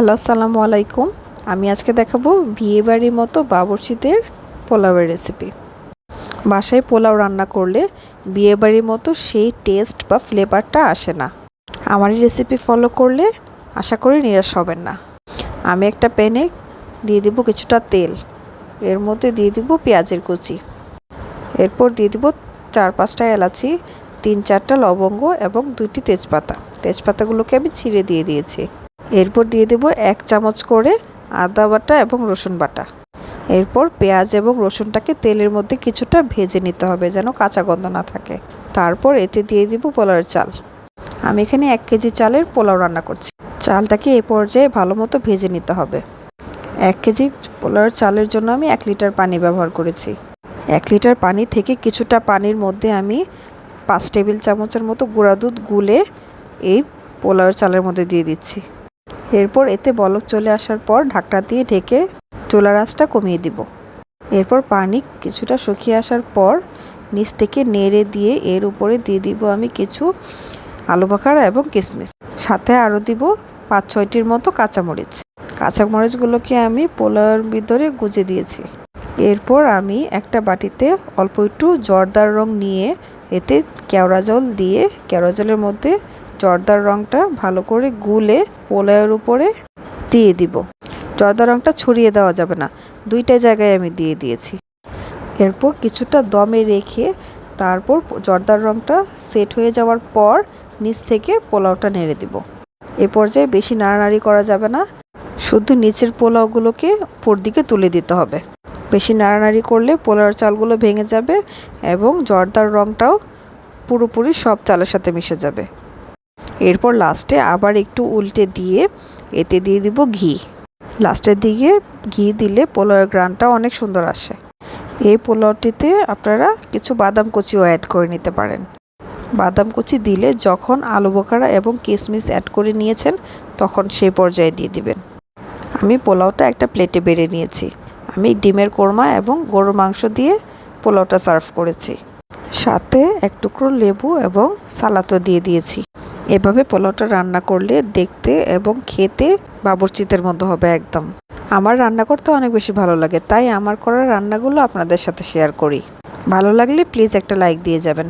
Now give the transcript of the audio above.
Hello, আসসালামু আলাইকুম। আমি আজকে দেখাবো বিয়েবাড়ির মতো বাবরচিদের পোলাওয়ের রেসিপি বাসায় পোলাও রান্না করলে বিয়েবাড়ির মতো সেই টেস্ট বা ফ্লেভারটা আসে না। আমার রেসিপি ফলো করলে আশা করি নিরাশ হবেন না। আমি একটা প্যানে দিয়ে দিব কিছুটা তেল। এর মধ্যে দিয়ে দিব পেঁয়াজের কুচি। এরপর দিয়ে দিব চার পাঁচটা এলাচি, তিন চারটা লবঙ্গ এবং দুইটি তেজপাতা। তেজপাতাগুলোকে আমি ছিঁড়ে দিয়ে দিয়েছি। এরপর দিয়ে দেব এক চামচ করে আদা বাটা এবং রসুন বাটা। এরপর পেঁয়াজ এবং রসুনটাকে তেলের মধ্যে কিছুটা ভেজে নিতে হবে যেন কাঁচা গন্ধ না থাকে। তারপর এতে দিয়ে দিব পোলাওয়ের চাল। আমি এখানে এক কেজি চালের পোলাও রান্না করছি। চালটাকে এ পর্যায়ে ভালো মতো ভেজে নিতে হবে। এক কেজি পোলাওয়ের চালের জন্য আমি এক লিটার পানি ব্যবহার করেছি। এক লিটার পানি থেকে কিছুটা পানির মধ্যে আমি পাঁচ টেবিল চামচের মতো গুঁড়া দুধ গুলে এই পোলাওয়ের চালের মধ্যে দিয়ে দিচ্ছি। এরপর এতে বলক চলে আসার পর ঢাকনা দিয়ে ঢেকে চোলা আঁচটা কমিয়ে দিব। এরপর পানি কিছুটা শুকিয়ে আসার পর নিচ থেকে নেড়ে দিয়ে এর উপরে দিয়ে দিব আমি কিছু আলু বাখারা এবং কিশমিশ সাথে আরও দিব পাঁচ ছয়টির মতো কাঁচামরিচ। কাঁচামরিচগুলোকে আমি পোলাওয়ের ভিতরে গুজে দিয়েছি। এরপর আমি একটা বাটিতে অল্প একটু জর্দার রং নিয়ে এতে কেওড়া জল দিয়ে, কেওড়া জলের মধ্যে জর্দার রংটা ভালো করে গুলে পোলাওয়ের উপরে দিয়ে দিব। জর্দা রংটা ছড়িয়ে দেওয়া যাবে না। দুইটা জায়গায় আমি দিয়ে দিয়েছি। এরপর কিছুটা দমে রেখে তারপর জর্দার রংটা সেট হয়ে যাওয়ার পর নিচ থেকে পোলাওটা নেড়ে দিব। এ পর্যায়ে বেশি নাড়ানাড়ি করা যাবে না। শুধু নিচের পোলাওগুলোকে উপর দিকে তুলে দিতে হবে। বেশি নাড়ানাড়ি করলে পোলাওর চালগুলো ভেঙে যাবে এবং জর্দার রংটাও পুরোপুরি সব চালের সাথে মিশে যাবে। এরপর লাস্টে আবার একটু উল্টে দিয়ে এতে দিয়ে দিব ঘি। লাস্টের দিকে ঘি দিলে পোলাওয়ের গ্রানটা অনেক সুন্দর আসে। এই পোলাওটিতে আপনারা কিছু বাদাম কুচিও অ্যাড করে নিতে পারেন। বাদাম কুচি দিলে যখন আলু বোকারা এবং কিশমিশ অ্যাড করে নিয়েছেন, তখন সেই পর্যায়ে দিয়ে দিবেন। আমি পোলাওটা একটা প্লেটে বেড়ে নিয়েছি। আমি ডিমের কোরমা এবং গরুর মাংস দিয়ে পোলাওটা সার্ভ করেছি। সাথে এক টুকরো লেবু এবং সালাদও দিয়ে দিয়েছি। এভাবে পোলাওটা রান্না করলে দেখতে এবং খেতে বাবরচিতের মতো হবে একদম। আমার রান্না করতে অনেক বেশি ভালো লাগে, তাই আমার করা রান্নাগুলো আপনাদের সাথে শেয়ার করি। ভালো লাগলে প্লিজ একটা লাইক দিয়ে যাবেন।